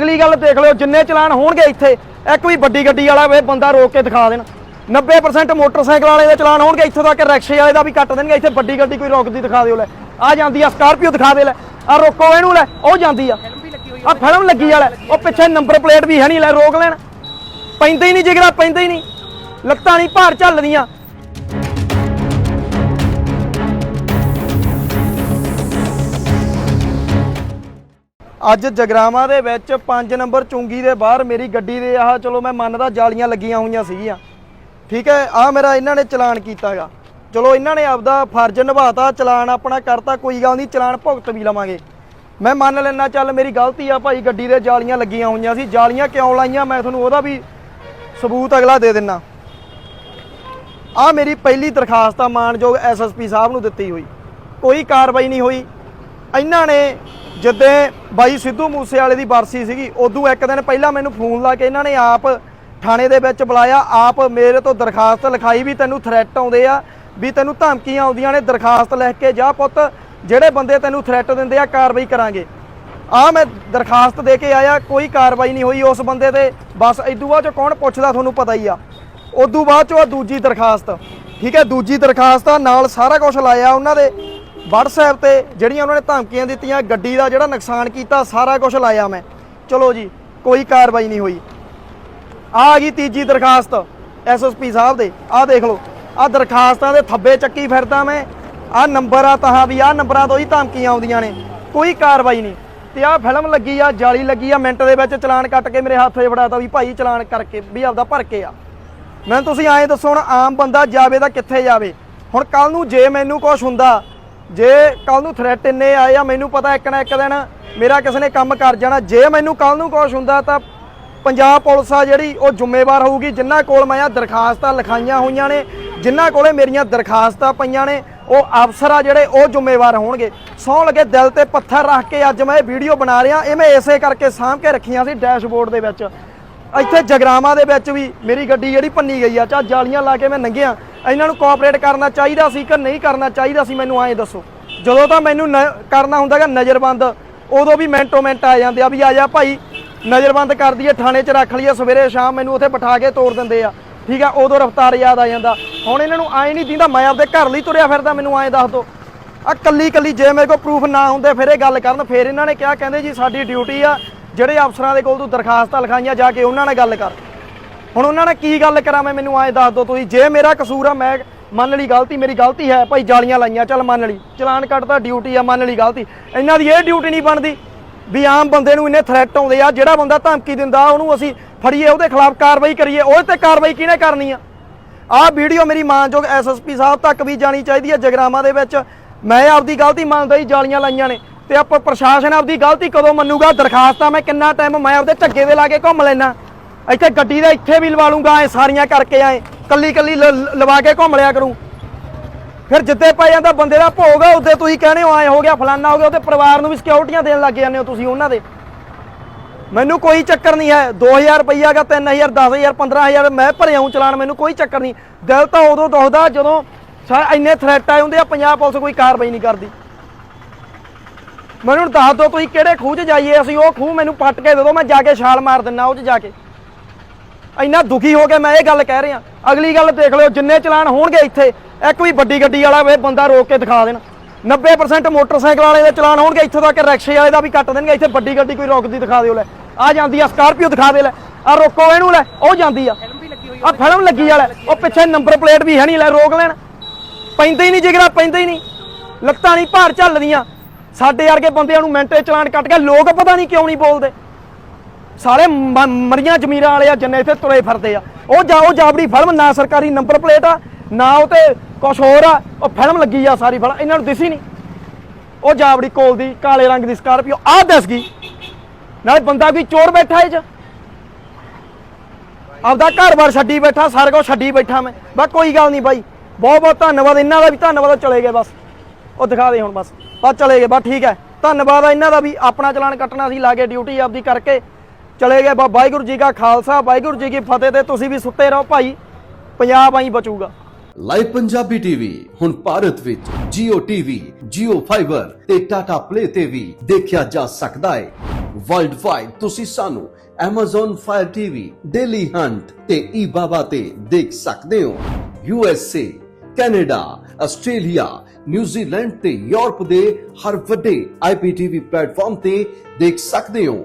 ਅਗਲੀ ਗੱਲ ਦੇਖ ਲਿਓ ਜਿੰਨੇ ਚਲਾਨ ਹੋਣਗੇ ਇੱਥੇ ਇੱਕ ਵੀ ਵੱਡੀ ਗੱਡੀ ਵਾਲਾ ਵੇ ਬੰਦਾ ਰੋਕ ਕੇ ਦਿਖਾ ਦੇਣ। 90% ਮੋਟਰਸਾਈਕਲ ਵਾਲੇ ਦੇ ਚਲਾਨ ਹੋਣਗੇ ਇੱਥੋਂ ਤੱਕ ਰਿਕਸ਼ੇ ਵਾਲੇ ਦਾ ਵੀ ਕੱਟ ਦੇਣਗੇ ਇੱਥੇ ਵੱਡੀ ਗੱਡੀ ਕੋਈ ਰੋਕਦੀ ਦਿਖਾ ਦਿਓ ਲੈ। ਆ ਜਾਂਦੀ ਆ ਸਕਾਰਪੀਓ ਦਿਖਾ ਦੇ ਲੈ। ਆ ਰੋਕੋ ਇਹਨੂੰ ਲੈ ਉਹ ਜਾਂਦੀ ਆ। ਆ ਫਿਲਮ ਲੱਗੀ ਵਾਲਾ ਉਹ ਪਿੱਛੇ ਨੰਬਰ ਪਲੇਟ ਵੀ ਹੈ ਨਹੀਂ ਲੈ ਰੋਕ ਲੈਣ। ਪੈਂਦਾ ਹੀ ਨਹੀਂ ਜਿਗਰਾ ਪੈਂਦਾ ਹੀ ਨਹੀਂ। ਲੱਤਾਂ ਨਹੀਂ ਭਾਰ ਝੱਲਦੀਆਂ। ਅੱਜ ਜਗਰਾਵਾਂ ਦੇ ਵਿੱਚ 5 ਨੰਬਰ ਚੁੰਗੀ ਦੇ ਬਾਹਰ ਮੇਰੀ ਗੱਡੀ ਦੇ, ਆਹ ਚਲੋ ਮੈਂ ਮੰਨਦਾ ਜਾਲੀਆਂ ਲੱਗੀਆਂ ਹੋਈਆਂ ਸੀਗੀਆਂ। ਠੀਕ ਹੈ ਆ ਮੇਰਾ ਇਹਨਾਂ ਨੇ ਚਲਾਨ ਕੀਤਾਗਾ ਚਲੋ ਇਹਨਾਂ ਨੇ ਆਪਦਾ ਫਰਜ਼ ਨਿਭਾਤਾ, ਚਲਾਨ ਆਪਣਾ ਕਰਤਾ, ਕੋਈ ਗੱਲ ਨਹੀਂ, ਚਲਾਨ ਭੁਗਤ ਵੀ ਲਵਾਂਗੇ। ਮੈਂ ਮੰਨ ਲੈਣਾ ਚੱਲ ਮੇਰੀ ਗਲਤੀ ਆ ਭਾਈ, ਗੱਡੀ ਦੇ ਜਾਲੀਆਂ ਲੱਗੀਆਂ ਹੋਈਆਂ ਸੀ। ਜਾਲੀਆਂ ਕਿਉਂ ਲਾਈਆਂ? ਮੈਂ ਤੁਹਾਨੂੰ ਉਹਦਾ ਵੀ ਸਬੂਤ ਅਗਲਾ ਦੇ ਦਿੰਨਾ। ਆ ਮੇਰੀ ਪਹਿਲੀ ਦਰਖਾਸਤ ਆ, ਮਾਨਯੋਗ ਐਸਐਸਪੀ ਸਾਹਿਬ ਨੂੰ ਦਿੱਤੀ ਹੋਈ। ਕੋਈ ਕਾਰਵਾਈ ਨਹੀਂ ਹੋਈ। ਇਹਨਾਂ ਨੇ ਜਿੱਦੇ ਬਾਈ ਸਿੱਧੂ ਮੂਸੇ ਵਾਲੇ ਦੀ ਬਰਸੀ ਸੀਗੀ, ਉਦੋਂ ਇੱਕ ਦਿਨ ਪਹਿਲਾਂ ਮੈਨੂੰ ਫੋਨ ਲਾ ਕੇ ਇਹਨਾਂ ਨੇ ਆਪ ਥਾਣੇ ਦੇ ਵਿੱਚ ਬੁਲਾਇਆ, ਆਪ ਮੇਰੇ ਤੋਂ ਦਰਖਾਸਤ ਲਿਖਾਈ ਵੀ ਤੈਨੂੰ ਥ੍ਰੈਟ ਆਉਂਦੇ ਆ, ਵੀ ਤੈਨੂੰ ਧਮਕੀਆਂ ਆਉਂਦੀਆਂ ਨੇ, ਦਰਖਾਸਤ ਲਿਖ ਕੇ ਜਾ ਪੁੱਤ, ਜਿਹੜੇ ਬੰਦੇ ਤੈਨੂੰ ਥ੍ਰੈਟ ਦਿੰਦੇ ਆ, ਕਾਰਵਾਈ ਕਰਾਂਗੇ। ਆ ਮੈਂ ਦਰਖਾਸਤ ਦੇ ਕੇ ਆਇਆ, ਕੋਈ ਕਾਰਵਾਈ ਨਹੀਂ ਹੋਈ ਉਸ ਬੰਦੇ ਤੇ, ਬਸ ਇਦੂ ਬਾਅਦ ਚ ਕੌਣ ਪੁੱਛਦਾ ਤੁਹਾਨੂੰ ਪਤਾ ਹੀ ਆ। ਉਦੋਂ ਬਾਅਦ ਚੋਂ ਆ ਦੂਜੀ ਦਰਖਾਸਤ, ਠੀਕ ਹੈ, ਦੂਜੀ ਦਰਖਾਸਤ ਆ, ਨਾਲ ਸਾਰਾ ਕੁਝ ਲਾਇਆ ਉਹਨਾਂ ਦੇ WhatsApp ਤੇ ਜਿਹੜੀਆਂ ਉਹਨਾਂ ਨੇ ਧਮਕੀਆਂ ਦਿੱਤੀਆਂ, ਗੱਡੀ ਦਾ ਜਿਹੜਾ ਨੁਕਸਾਨ ਕੀਤਾ, ਸਾਰਾ ਕੁਝ ਲਾਇਆ ਮੈਂ। ਚਲੋ ਜੀ, ਕੋਈ ਕਾਰਵਾਈ ਨਹੀਂ ਹੋਈ। ਆ ਆ ਗਈ ਤੀਜੀ ਦਰਖਾਸਤ ਐਸਐਸਪੀ ਸਾਹਿਬ ਦੇ। ਆ ਦੇਖ ਲਓ ਆ ਦਰਖਾਸਤਾਂ ਦੇ ਥੱਬੇ ਚੱਕੀ ਫਿਰਦਾ ਮੈਂ। ਆ ਨੰਬਰ ਆ ਤਹਾਂ ਵੀ ਆ ਨੰਬਰਾਂ ਤੋਂ ਹੀ ਧਮਕੀਆਂ ਆਉਂਦੀਆਂ ਨੇ। ਕੋਈ ਕਾਰਵਾਈ ਨਹੀਂ। ਤੇ ਆ ਫਿਲਮ ਲੱਗੀ ਆ, ਜਾਲੀ ਲੱਗੀ ਆ, ਮਿੰਟ ਦੇ ਵਿੱਚ ਚਲਾਨ ਕੱਟ ਕੇ ਮੇਰੇ ਹੱਥ 'ਚ ਫੜਾਤਾ ਵੀ ਭਾਈ ਚਲਾਨ ਕਰਕੇ ਵੀ ਆਪਦਾ ਭਰ ਕੇ ਆ। ਮੈਂ ਤੁਸੀਂ ਐਂ ਦੱਸੋ ਹੁਣ ਆਮ ਬੰਦਾ ਜਾਵੇ ਤਾਂ ਕਿੱਥੇ ਜਾਵੇ? ਹੁਣ ਕੱਲ ਨੂੰ ਜੇ ਮੈਨੂੰ ਕੁਝ ਹੁੰਦਾ ਜੇ ਕੱਲ ਨੂੰ ਥ੍ਰੈਟ ਇੰਨੇ ਆਏ ਆ, ਮੈਨੂੰ ਪਤਾ ਇੱਕ ਨਾ ਇੱਕ ਦਿਨ ਮੇਰਾ ਕਿਸੇ ਨੇ ਕੰਮ ਕਰ ਜਾਣਾ। ਜੇ ਮੈਨੂੰ ਕੱਲ ਨੂੰ ਕੁਝ ਹੁੰਦਾ ਤਾਂ ਪੰਜਾਬ ਪੁਲਿਸ ਆ ਜਿਹੜੀ, ਉਹ ਜ਼ਿੰਮੇਵਾਰ ਹੋਊਗੀ। ਜਿਨ੍ਹਾਂ ਕੋਲ ਮੈਂ ਆ, ਦਰਖਾਸਤਾਂ ਲਿਖਾਈਆਂ ਹੋਈਆਂ ਨੇ ਜਿਨ੍ਹਾਂ ਕੋਲੇ ਮੇਰੀਆਂ ਦਰਖਾਸਤਾਂ ਪਈਆਂ ਨੇ, ਉਹ ਅਫਸਰ ਆ ਜਿਹੜੇ, ਉਹ ਜ਼ਿੰਮੇਵਾਰ ਹੋਣਗੇ। ਸੌ ਲਗੇ ਦਿਲ ਤੇ ਪੱਥਰ ਰੱਖ ਕੇ ਅੱਜ ਮੈਂ ਇਹ ਵੀਡੀਓ ਬਣਾ ਰਿਹਾ, ਇਹ ਮੈਂ ਇਸੇ ਕਰਕੇ ਸਾਂਭ ਕੇ ਰੱਖੀਆਂ ਸੀ ਡੈਸ਼ਬੋਰਡ ਦੇ ਵਿੱਚ। ਇੱਥੇ ਜਗਰਾਵਾਂ ਦੇ ਵਿੱਚ ਵੀ ਮੇਰੀ ਗੱਡੀ ਜਿਹੜੀ ਭੰਨੀ ਗਈ ਆ ਚਾ ਜਾਲੀਆਂ ਲਾ ਕੇ ਮੈਂ ਨੰਗਿਆ। ਇਹਨਾਂ ਨੂੰ ਕੋਆਪਰੇਟ ਕਰਨਾ ਚਾਹੀਦਾ ਸੀ ਕਿ ਨਹੀਂ ਕਰਨਾ ਚਾਹੀਦਾ ਸੀ, ਮੈਨੂੰ ਐਂ ਦੱਸੋ। ਜਦੋਂ ਤਾਂ ਮੈਨੂੰ ਨ- ਕਰਨਾ ਹੁੰਦਾਗਾ ਨਜ਼ਰਬੰਦ, ਉਦੋਂ ਵੀ ਮਿੰਟੋ ਮਿੰਟ ਆ ਜਾਂਦੇ ਆ ਵੀ ਆ ਜਾ ਭਾਈ, ਨਜ਼ਰਬੰਦ ਕਰ ਦਈਏ, ਥਾਣੇ 'ਚ ਰੱਖ ਲਈਏ, ਸਵੇਰੇ ਸ਼ਾਮ ਮੈਨੂੰ ਉੱਥੇ ਬਿਠਾ ਕੇ ਤੋੜ ਦਿੰਦੇ ਆ। ਠੀਕ ਆ, ਉਦੋਂ ਰਫਤਾਰ ਯਾਦ ਆ ਜਾਂਦਾ। ਹੁਣ ਇਹਨਾਂ ਨੂੰ ਐਂ ਨਹੀਂ ਦਿੰਦਾ, ਮੈਂ ਆਪਦੇ ਘਰ ਲਈ ਤੁਰਿਆ ਫਿਰਦਾ, ਮੈਨੂੰ ਐਂ ਦੱਸ ਦੋ। ਆ ਕੱਲੀ ਕੱਲੀ ਜੇ ਮੇਰੇ ਕੋਲ ਪ੍ਰੂਫ ਨਾ ਹੁੰਦੇ, ਫਿਰ ਇਹ ਗੱਲ ਕਰਨ, ਫਿਰ ਇਹਨਾਂ ਨੇ ਕਿਹਾ, ਕਹਿੰਦੇ ਜੀ ਸਾਡੀ ਡਿਊਟੀ ਆ, ਜਿਹੜੇ ਅਫਸਰਾਂ ਦੇ ਕੋਲ ਤੂੰ ਦਰਖਾਸਤਾਂ ਲਿਖਾਈਆਂ, ਜਾ ਕੇ ਉਹਨਾਂ ਨਾਲ ਗੱਲ ਕਰ। ਹੁਣ ਉਹਨਾਂ ਨਾਲ ਕੀ ਗੱਲ ਕਰਾਂ ਮੈਂ? ਮੈਨੂੰ ਐਂ ਦੱਸ ਦਿਓ ਤੁਸੀਂ। ਜੇ ਮੇਰਾ ਕਸੂਰ ਆ, ਮੈਂ ਮੰਨ ਲਈ ਗਲਤੀ, ਮੇਰੀ ਗਲਤੀ ਹੈ, ਭਾਈ ਜਾਲੀਆਂ ਲਾਈਆਂ, ਚੱਲ ਮੰਨ ਲਈ। ਚਲਾਨ ਕੱਟਦਾ ਡਿਊਟੀ ਆ, ਮੰਨ ਲਈ ਗਲਤੀ। ਇਹਨਾਂ ਦੀ ਇਹ ਡਿਊਟੀ ਨਹੀਂ ਬਣਦੀ ਵੀ ਆਮ ਬੰਦੇ ਨੂੰ ਇੰਨੇ ਥ੍ਰੈਟ ਆਉਂਦੇ ਆ, ਜਿਹੜਾ ਬੰਦਾ ਧਮਕੀ ਦਿੰਦਾ, ਉਹਨੂੰ ਅਸੀਂ ਫੜੀਏ, ਉਹਦੇ ਖਿਲਾਫ ਕਾਰਵਾਈ ਕਰੀਏ, ਉਹਦੇ ਤੇ ਕਾਰਵਾਈ ਕਿਹਨੇ ਕਰਨੀ ਆ? ਆਹ ਵੀਡੀਓ ਮੇਰੀ ਮਾਨਯੋਗ ਐਸਐਸਪੀ ਸਾਹਿਬ ਤੱਕ ਵੀ ਜਾਣੀ ਚਾਹੀਦੀ ਹੈ ਜਗਰਾਮਾ ਦੇ ਵਿੱਚ। ਮੈਂ ਆਪਦੀ ਗਲਤੀ ਮੰਨਦਾ ਹੀ ਜਾਲੀਆਂ ਲਾਈਆਂ ਨੇ। ਤੇ ਆਪਾਂ ਪ੍ਰਸ਼ਾਸਨ ਆਪਦੀ ਗਲਤੀ ਕਦੋਂ ਮੰਨੂਗਾ? ਦਰਖਾਸਤਾਂ ਮੈਂ ਕਿੰਨਾ ਟਾਈਮ ਮੈਂ ਆਪਦੇ ਝੱਗੇ ਦੇ ਲਾ ਕੇ ਘੁੰਮ ਲੈਣਾ ਇੱਥੇ ਗੱਡੀ ਦਾ ਇੱਥੇ ਵੀ ਲਵਾ ਲੂੰਗਾ, ਐ ਸਾਰੀਆਂ ਕਰਕੇ ਐ, ਕੱਲੀ ਕੱਲੀ ਲ- ਲਵਾ ਕੇ ਘੁੰਮ ਲਿਆ ਕਰੂੰ। ਫਿਰ ਜਿੱਦੇ ਪੈ ਜਾਂਦਾ ਬੰਦੇ ਦਾ ਭੋਗ ਆ ਉਹਦੇ ਤੁਸੀਂ ਕਹਿੰਦੇ ਹੋ, ਐ ਹੋ ਗਿਆ, ਫਲਾਨਾ ਹੋ ਗਿਆ, ਉਹਦੇ ਪਰਿਵਾਰ ਨੂੰ ਵੀ ਸਿਕਿਉਰਟੀਆਂ ਦੇਣ ਲੱਗ ਜਾਂਦੇ ਹੋ ਤੁਸੀਂ ਉਹਨਾਂ ਦੇ। ਮੈਨੂੰ ਕੋਈ ਚੱਕਰ ਨਹੀਂ ਹੈ 2000 ਰੁਪਈਆ ਦਾ 3000 10000 15000 ਮੈਂ ਭਰਿਆ ਹੂੰ ਚਲਾਨ, ਮੈਨੂੰ ਕੋਈ ਚੱਕਰ ਨਹੀਂ। ਦਿਲ ਤਾਂ ਉਦੋਂ ਦੁਖਦਾ ਜਦੋਂ ਇੰਨੇ ਥ੍ਰੈਟ ਆਏ ਹੁੰਦੇ ਆ, ਪੰਜਾਬ ਪੁਲਿਸ ਕੋਈ ਕਾਰਵਾਈ ਨਹੀਂ ਕਰਦੀ। ਮੈਨੂੰ ਦੱਸ ਦਿਓ ਤੁਸੀਂ ਕਿਹੜੇ ਖੂਹ 'ਚ ਜਾਈਏ, ਅਸੀਂ ਉਹ ਖੂਹ ਮੈਨੂੰ ਪੱਟ ਕੇ ਦੇ ਦਿਓ, ਮੈਂ ਜਾ ਕੇ ਛਾਲ ਮਾਰ ਦਿੰਨਾ ਉਹ 'ਚ ਜਾ ਕੇ। ਇੰਨਾ ਦੁਖੀ ਹੋ ਕੇ ਮੈਂ ਇਹ ਗੱਲ ਕਹਿ ਰਿਹਾ। ਅਗਲੀ ਗੱਲ ਦੇਖ ਲਿਓ ਜਿੰਨੇ ਚਲਾਨ ਹੋਣਗੇ ਇੱਥੇ ਇੱਕ ਵੀ ਵੱਡੀ ਗੱਡੀ ਵਾਲਾ ਵੇ ਬੰਦਾ ਰੋਕ ਕੇ ਦਿਖਾ ਦੇਣ। 90% ਮੋਟਰਸਾਈਕਲ ਵਾਲੇ ਦੇ ਚਲਾਨ ਹੋਣਗੇ ਇੱਥੋਂ ਤੱਕ ਰਿਕਸ਼ੇ ਵਾਲੇ ਦਾ ਵੀ ਕੱਟ ਦੇਣਗੇ ਇੱਥੇ ਵੱਡੀ ਗੱਡੀ ਕੋਈ ਰੋਕਦੀ ਦਿਖਾ ਦਿਓ ਲੈ। ਆ ਜਾਂਦੀ ਆ ਸਕਾਰਪੀਓ ਦਿਖਾ ਦੇ ਲੈ। ਆ ਰੋਕੋ ਇਹਨੂੰ ਲੈ ਉਹ ਜਾਂਦੀ ਆ। ਆ ਫਿਲਮ ਲੱਗੀ ਵਾਲਾ ਉਹ ਪਿੱਛੇ ਨੰਬਰ ਪਲੇਟ ਵੀ ਹੈ ਨਹੀਂ ਲੈ ਰੋਕ ਲੈਣ। ਪੈਂਦਾ ਹੀ ਨਹੀਂ ਜਿਗਰਾ ਪੈਂਦਾ ਹੀ ਨਹੀਂ। ਲੱਤਾਂ ਨਹੀਂ ਭਾਰ ਝੱਲਦੀਆਂ ਸਾਡੇ ਵਰਗੇ ਬੰਦਿਆਂ ਨੂੰ ਮਿੰਟੇ ਚਲਾਨ ਕੱਟ ਕੇ ਲੋਕ ਪਤਾ ਨਹੀਂ ਕਿਉਂ ਨਹੀਂ ਬੋਲਦੇ। ਸਾਰੇ ਮ- ਮਰੀਆਂ ਜ਼ਮੀਰਾਂ ਵਾਲੇ ਆ, ਜਿੰਨੇ ਇੱਥੇ ਤੁਰੇ ਫਿਰਦੇ ਆ। ਉਹ ਜਾ, ਉਹ ਜਾਬੜੀ ਫਿਲਮ ਨਾ ਸਰਕਾਰੀ ਨੰਬਰ ਪਲੇਟ ਆ, ਨਾ ਉਹ ਤੇ ਕੁਛ ਹੋਰ ਆ, ਉਹ ਫਿਲਮ ਲੱਗੀ ਆ ਸਾਰੀ ਫਿਲਮ ਇਹਨਾਂ ਨੂੰ ਦਿਸੀ ਨਹੀਂ ਉਹ ਜਾਬੜੀ ਕੋਲ ਦੀ ਕਾਲੇ ਰੰਗ ਦੀ ਸਕਾਰਪੀਓ ਆ ਦਿਸ ਗਈ। ਨਾਲੇ ਬੰਦਾ ਵੀ ਚੋਰ ਬੈਠਾ ਇਹ ਚ ਆਪਦਾ ਘਰ-ਬਾਰ ਛੱਡੀ ਬੈਠਾ, ਸਾਰਾ ਕੁਛ ਛੱਡੀ ਬੈਠਾ ਮੈਂ। ਬਸ ਕੋਈ ਗੱਲ ਨਹੀਂ ਬਾਈ। ਬਹੁਤ ਬਹੁਤ ਧੰਨਵਾਦ, ਇਹਨਾਂ ਦਾ ਵੀ ਧੰਨਵਾਦ ਚਲੇ ਗਏ ਬਸ। ਉਹ ਦਿਖਾ ਦੇ ਹੁਣ ਬਸ। ਬਸ ਚਲੇ ਗਏ, ਬਸ ਠੀਕ ਹੈ। ਧੰਨਵਾਦ ਆ ਇਹਨਾਂ ਦਾ ਵੀ, ਆਪਣਾ ਚਲਾਨ ਕੱਟਣਾ ਸੀ, ਲਾਗੇ ਡਿਊਟੀ ਆਪਦੀ ਕਰਕੇ। ਚਲੇ ਗਏ। ਬਾ ਵਾਹਿਗੁਰੂ ਜੀ ਕਾ ਖਾਲਸਾ ਵਾਹਿਗੁਰੂ ਜੀ ਕੀ ਫਤਿਹ ਤੇ ਤੁਸੀਂ ਵੀ ਸੁੱਤੇ ਰਹੋ ਭਾਈ। ਪੰਜਾਬ ਆਈ ਬਚੂਗਾ। ਲਾਈਵ ਪੰਜਾਬੀ ਟੀਵੀ ਹੁਣ ਭਾਰਤ ਵਿੱਚ Jio TV, Jio Fiber ਤੇ Tata Play ਤੇ ਵੀ ਦੇਖਿਆ ਜਾ ਸਕਦਾ ਹੈ ਵਰਲਡ ਵਾਈਡ ਤੁਸੀਂ ਸਾਨੂੰ Amazon Fire TV, Daily Hunt ਤੇ eBaba ਤੇ ਦੇਖ ਸਕਦੇ ਹੋ। USA, Canada, Australia, New Zealand ਤੇ ਯੂਰਪ ਦੇ ਹਰ ਵੱਡੇ IPTV ਪਲੇਟਫਾਰਮ ਤੇ ਦੇਖ ਸਕਦੇ ਹੋ।